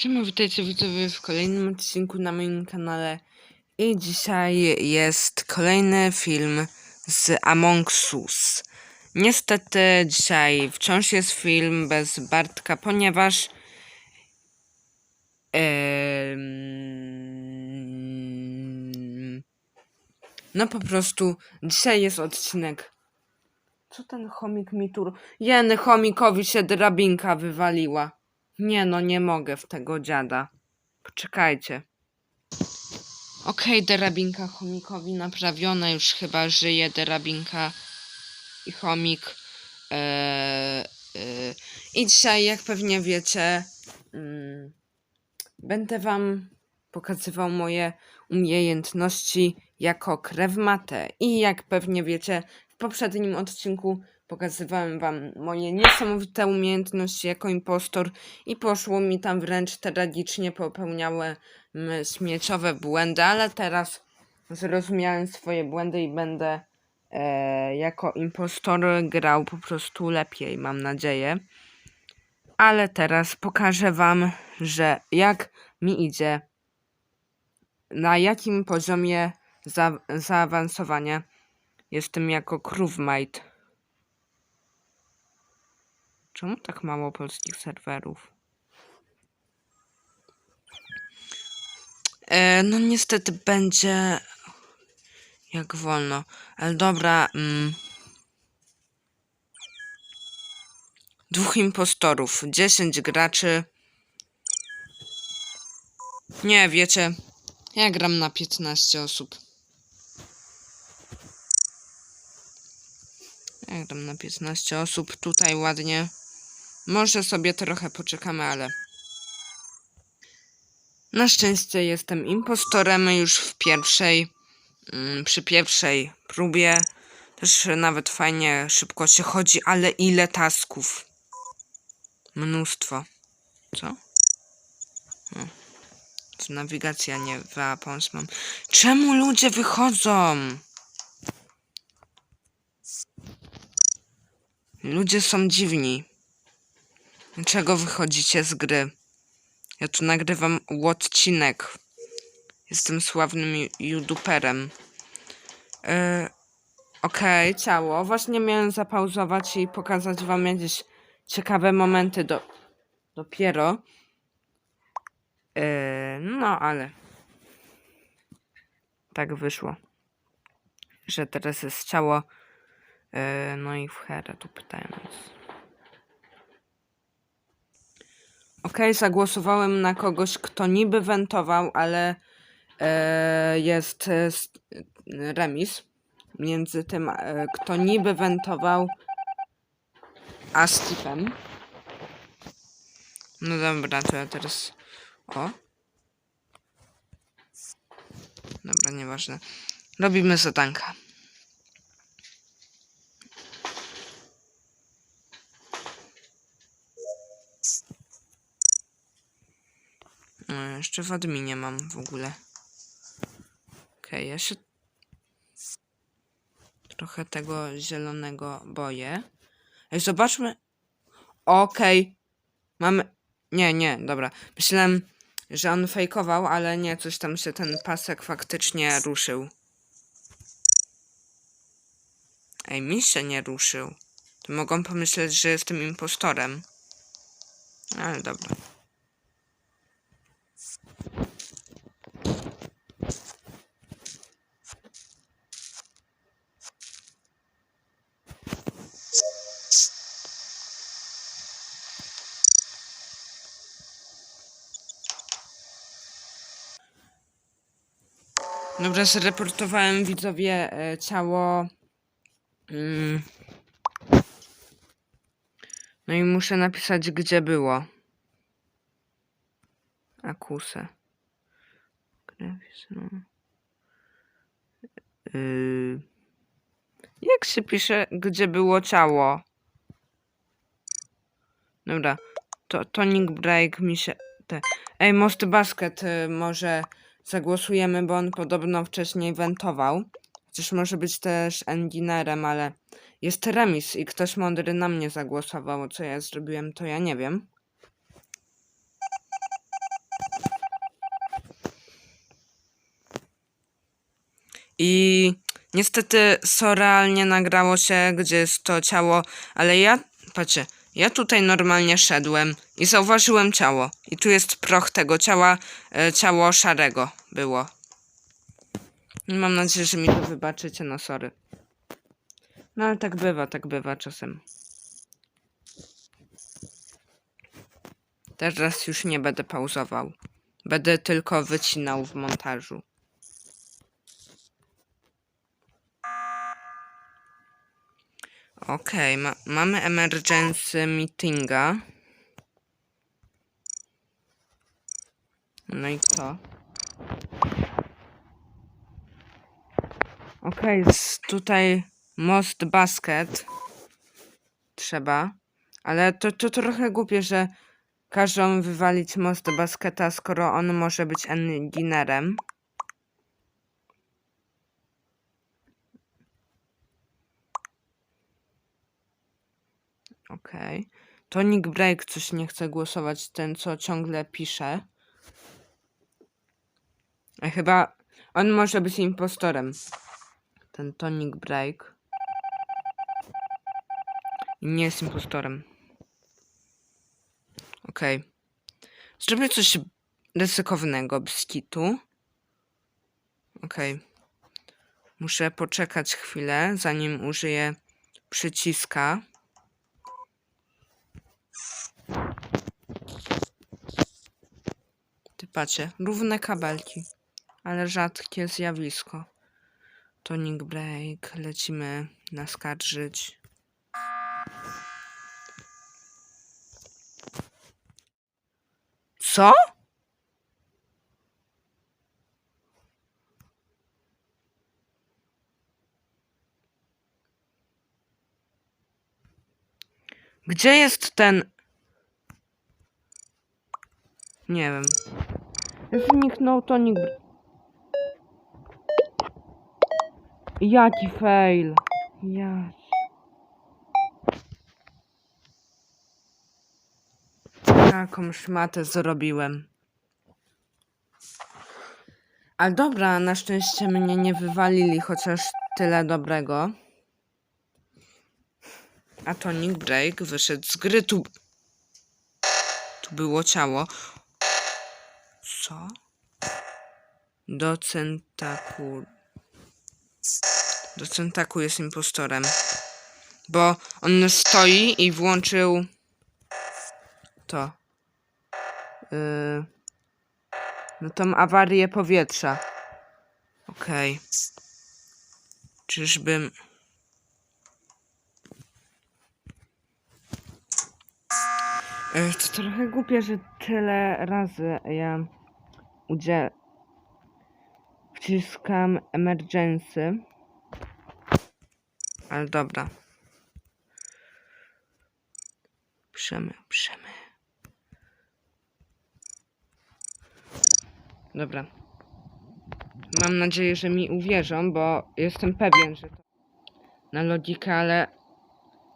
Siema, witajcie widzowie w kolejnym odcinku na moim kanale i dzisiaj jest kolejny film z Among Us. Niestety dzisiaj wciąż jest film bez Bartka, ponieważ em, no po prostu dzisiaj jest odcinek co ten chomik mi tu... Jeny chomikowi się drabinka wywaliła. Nie no, nie mogę w tego dziada. Poczekajcie. Okej, drabinka chomikowi naprawiona. Już chyba żyje drabinka i chomik. Eee, eee. I dzisiaj, jak pewnie wiecie, mm, będę wam pokazywał moje umiejętności jako krewmatę. I jak pewnie wiecie, w poprzednim odcinku pokazywałem wam moje niesamowite umiejętności jako impostor i poszło mi tam wręcz tragicznie, popełniałem śmieciowe błędy, ale teraz zrozumiałem swoje błędy i będę e, jako impostor grał po prostu lepiej, mam nadzieję. Ale teraz pokażę wam, że jak mi idzie, na jakim poziomie za, zaawansowania jestem jako crewmate. Czemu tak mało polskich serwerów? E, no niestety będzie jak wolno. Ale dobra. Mm, dwóch impostorów, 10 graczy. Nie, wiecie, ja gram na 15 osób. Ja gram na 15 osób, tutaj ładnie. Może sobie trochę poczekamy, ale... Na szczęście jestem impostorem już w pierwszej, mm, przy pierwszej próbie. Też nawet fajnie, szybko się chodzi, ale ile tasków? Mnóstwo. Co? O. To nawigacja nie weapons mam. Czemu ludzie wychodzą? Ludzie są dziwni. Dlaczego wychodzicie z gry? Ja tu nagrywam odcinek. Jestem sławnym youtuberem. Yy, Okej, ciało. Właśnie miałem zapauzować i pokazać wam jakieś ciekawe momenty do... dopiero. Yy, no, ale... Tak wyszło. Że teraz jest ciało. Yy, no i w herę tu pytają. Okej, zagłosowałem na kogoś, kto niby wentował, ale e, jest e, remis między tym, e, kto niby wentował, a Steve'em. No dobra, to ja teraz... O. Dobra, nieważne. Robimy zadanka. No, jeszcze w adminie mam w ogóle. Okej, ja się trochę tego zielonego boję. Ej, zobaczmy. Okej. Mamy. Nie, nie, dobra. Myślałem, że on fejkował, ale nie, coś tam się ten pasek faktycznie ruszył. Ej, mi się nie ruszył. To mogą pomyśleć, że jestem impostorem. Ale dobra. Dobra, zreportowałem widzowie e, ciało. Mm. No i muszę napisać, gdzie było. Akusę. Krew, no. Yy. Jak się pisze, gdzie było ciało? Dobra, to tonic break mi się... Te. Ej, Most Basket y, może zagłosujemy, bo on podobno wcześniej wentował. Chociaż może być też engineerem, ale jest remis i ktoś mądry na mnie zagłosował. Co ja zrobiłem, to ja nie wiem. I niestety surrealnie nagrało się, gdzie jest to ciało, ale ja, patrzcie, ja tutaj normalnie szedłem i zauważyłem ciało. I tu jest proch tego ciała, e, ciało szarego było. Mam nadzieję, że mi to wybaczycie, no sorry. No ale tak bywa, tak bywa czasem. Teraz już nie będę pauzował. Będę tylko wycinał w montażu. Okej, ma mamy emergency meetinga. No i co? Okej, z tutaj most basket. Trzeba. Ale to, to trochę głupie, że każą wywalić most basketa, skoro on może być engineerem. Okej. Tonic Break coś nie chce głosować, ten co ciągle pisze. A chyba on może być impostorem. Ten Tonic Break. Nie jest impostorem. Okej. Zrobię coś ryzykownego, biskitu. Okej. Muszę poczekać chwilę, zanim użyję przyciska. Patrzcie, równe kabelki, ale rzadkie zjawisko. Tonic break, lecimy naskarżyć. Co? Gdzie jest ten... Nie wiem. Zniknął Tonic... Br- Jaki fail. Ja... Jaką szmatę zrobiłem. Ale dobra, na szczęście mnie nie wywalili, chociaż tyle dobrego. A Tonic Break wyszedł z gry. Tu, tu było ciało. Co? Do Centaku. Do Centaku jest impostorem. Bo on stoi i włączył to. Yy, no tą awarię powietrza. Okej. Czyżbym... Yy, To trochę głupie, że tyle razy ja udziel... Wciskam emergency. Ale dobra. Przemy, przemy. Dobra. Mam nadzieję, że mi uwierzą, bo jestem pewien, że to na logikę, ale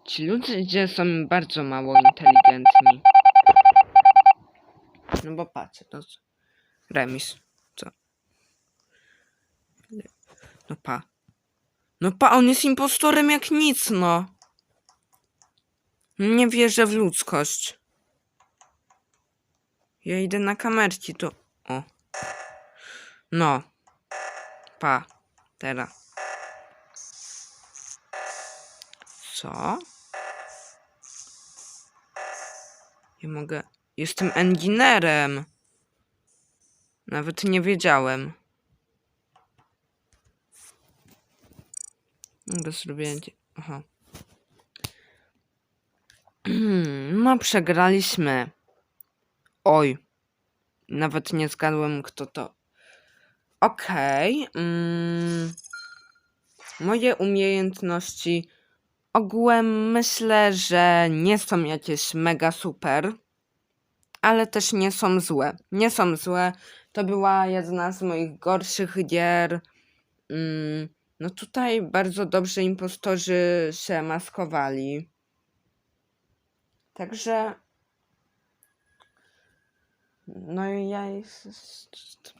ci ludzie są bardzo mało inteligentni. No bo patrzcie, to remis. Co? No pa. No pa, on jest impostorem jak nic, no. Nie wierzę w ludzkość. Ja idę na kamerki, to... O. No. Pa. Teraz. Co? Ja mogę... Jestem engineerem. Nawet nie wiedziałem. Mogę zrobić... Aha. No, przegraliśmy. Oj. Nawet nie zgadłem, kto to. Okej. mm, moje umiejętności ogółem myślę, że nie są jakieś mega super, ale też nie są złe. Nie są złe. To była jedna z moich gorszych gier. Mm, no tutaj bardzo dobrze impostorzy się maskowali. Także. No i ja. jest-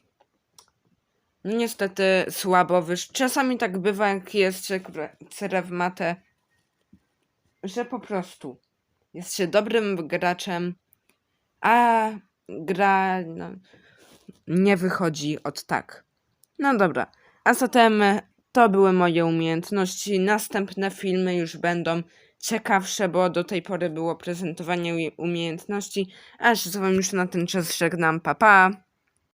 Niestety słabo wyszło. Czasami tak bywa, jak jest się grę w matę, że po prostu jest się dobrym graczem, a gra no, nie wychodzi od tak. No dobra, a zatem to były moje umiejętności. Następne filmy już będą ciekawsze, bo do tej pory było prezentowanie umiejętności. Aż z wami już na ten czas żegnam. Pa, pa!